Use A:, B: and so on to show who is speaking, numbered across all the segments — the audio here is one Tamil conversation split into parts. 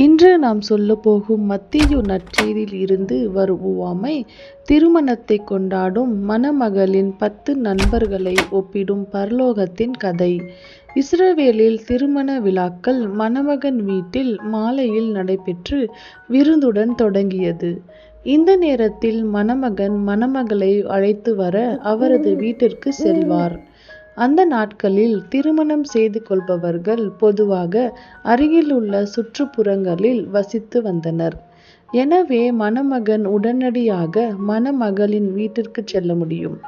A: இன்று நாம் சொல்லப்போகும் மத்தியு நற்செய்தியில் இருந்து வரும் உவாமை திருமணத்தை கொண்டாடும் மணமகளின் பத்து நண்பர்களை ஒப்பிடும் பரலோகத்தின் கதை. இஸ்ரேவேலில் திருமண விழாக்கள் மணமகன் வீட்டில் மாலையில் நடைபெற்று விருந்துடன் தொடங்கியது. இந்த நேரத்தில் மணமகன் மணமகளை அழைத்து வர அவரது வீட்டிற்கு செல்வார். அந்த நாட்களில் திருமணம் செய்து கொள்பவர்கள் பொதுவாக அருகிலுள்ள சுற்றுப்புறங்களில் வசித்து வந்தனர். எனவே மணமகன் உடனடியாக மணமகளின் வீட்டிற்கு செல்ல முடியும்.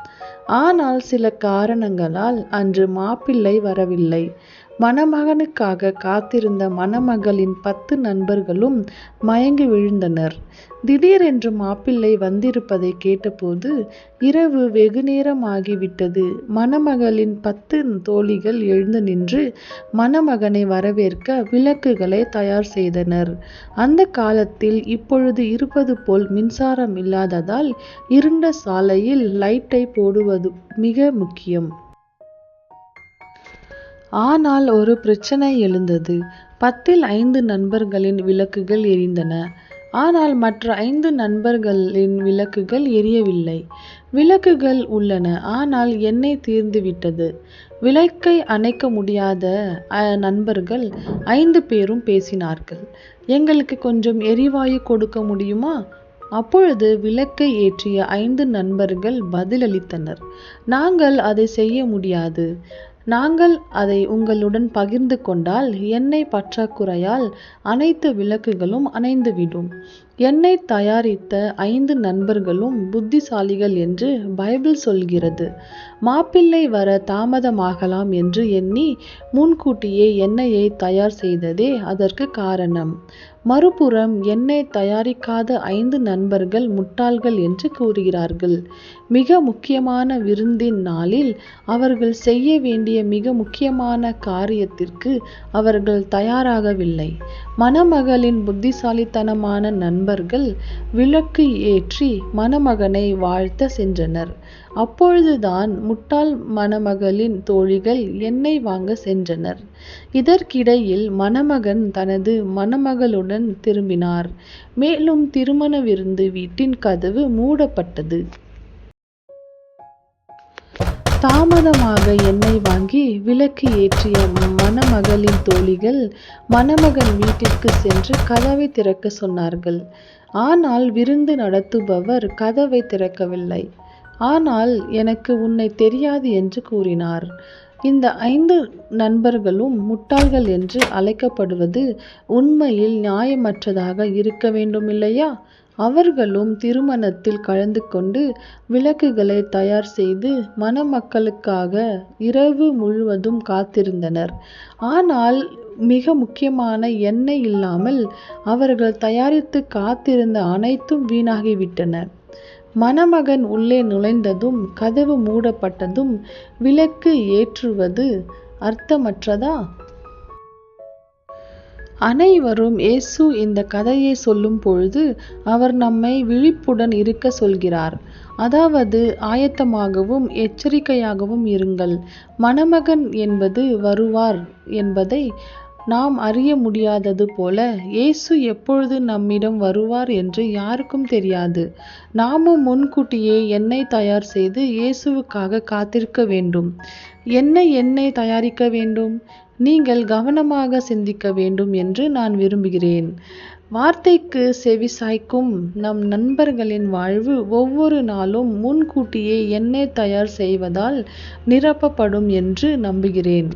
A: ஆனால் சில காரணங்களால் அன்று மாப்பிள்ளை வரவில்லை. மணமகனுக்காக காத்திருந்த மணமகளின் பத்து நண்பர்களும் மயங்கி விழுந்தனர். திடீரென்று மாப்பிள்ளை வந்திருப்பதை கேட்டபோது இரவு வெகுநேரமாகிவிட்டது மணமகளின் பத்து தோழிகள் எழுந்து நின்று மணமகனை வரவேற்க விளக்குகளை தயார் செய்தனர். அந்த காலத்தில் இப்பொழுது இருப்பது போல் மின்சாரம் இல்லாததால் இருண்ட சாலையில் லைட்டை போடுவது மிக முக்கியம். ஆனால் ஒரு பிரச்சனை எழுந்தது. பத்தில் ஐந்து நண்பர்களின் விளக்குகள் எரிந்தன. ஆனால் மற்ற ஐந்து நண்பர்களின் விளக்குகள் எரியவில்லை. விளக்குகள் உள்ளன ஆனால் எண்ணெய் தீர்ந்துவிட்டது. விளக்கை அணைக்க முடியாத நண்பர்கள் ஐந்து பேரும் பேசினார்கள். எங்களுக்கு கொஞ்சம் எரிவாயு கொடுக்க முடியுமா? அப்பொழுது விளக்கை ஏற்றிய ஐந்து நண்பர்கள் பதிலளித்தனர். நாங்கள் அதை செய்ய முடியாது. நாங்கள் அதை உங்களுடன் பகிர்ந்து கொண்டால் எண்ணெய் பற்றாக்குறையால் அனைத்து விளக்குகளும் அணைந்துவிடும். எண்ணெய் தயாரித்த ஐந்து நண்பர்களும் புத்திசாலிகள் என்று பைபிள் சொல்கிறது. மாப்பிள்ளை வர தாமதமாகலாம் என்று எண்ணி முன்கூட்டியே எண்ணெயை தயார் செய்ததே அதற்கு காரணம். மறுபுறம் எண்ணெய் தயாரிக்காத ஐந்து நண்பர்கள் முட்டாள்கள் என்று கூறுகிறார்கள். மிக முக்கியமான விருந்தின் நாளில் அவர்கள் செய்ய வேண்டிய மிக முக்கியமான காரியத்திற்கு அவர்கள் தயாராகவில்லை. மணமகளின் புத்திசாலித்தனமான நண்பர்கள் விளக்கு ஏற்றி மணமகனை வாழ்த்த சென்றனர். அப்பொழுதுதான் முட்டாள் மணமகளின் தோழிகள் எண்ணெய் வாங்க சென்றனர். இதற்கிடையில் மணமகன் தனது மணமகளுடன் திரும்பினார். மேலும் திருமண விருந்து வீட்டின் கதவு மூடப்பட்டது. தாமதமாக எண்ணெய் வாங்கி விளக்கு ஏற்றிய மணமகளின் தோழிகள் மணமகன் வீட்டிற்கு சென்று கதவை திறக்க சொன்னார்கள். ஆனால் விருந்து நடத்துபவர் கதவை திறக்கவில்லை. ஆனால் எனக்கு உன்னை தெரியாது என்று கூறினார். இந்த ஐந்து நண்பர்களும் முட்டாள்கள் என்று அழைக்கப்படுவது உண்மையில் நியாயமற்றதாக இருக்க வேண்டுமில்லையா? அவர்களும் திருமணத்தில் கலந்து கொண்டு விளக்குகளை தயார் செய்து மணமக்களுக்காக இரவு முழுவதும் காத்திருந்தனர். ஆனால் மிக முக்கியமான எண்ணெய் இல்லாமல் அவர்கள் தயாரித்து காத்திருந்த அனைத்தும் வீணாகிவிட்டன. மணமகன் உள்ளே நுழைந்ததும் கதவு மூடப்பட்டதும் விளக்கு ஏற்றுவது அர்த்தமற்றதா? அனைவரும் இயேசு இந்த கதையை சொல்லும் பொழுது அவர் நம்மை விழிப்புடன் இருக்க சொல்கிறார். அதாவது ஆயத்தமாகவும் எச்சரிக்கையாகவும் இருங்கள். மணமகன் என்பது வருவார் என்பதை நாம் அறிய முடியாதது போல இயேசு எப்பொழுது நம்மிடம் வருவார் என்று யாருக்கும் தெரியாது. நாமும் முன்கூட்டியே எண்ணெய் தயார் செய்து இயேசுவுக்காக காத்திருக்க வேண்டும். என்ன எண்ணெய் தயாரிக்க வேண்டும்? நீங்கள் கவனமாக சிந்திக்க வேண்டும் என்று நான் விரும்புகிறேன். வார்த்தைக்கு செவிசாய்க்கும் நம் நண்பர்களின் வாழ்வு ஒவ்வொரு நாளும் முன்கூட்டியே எண்ணெய் தயார் செய்வதால் நிரப்பப்படும் என்று நம்புகிறேன்.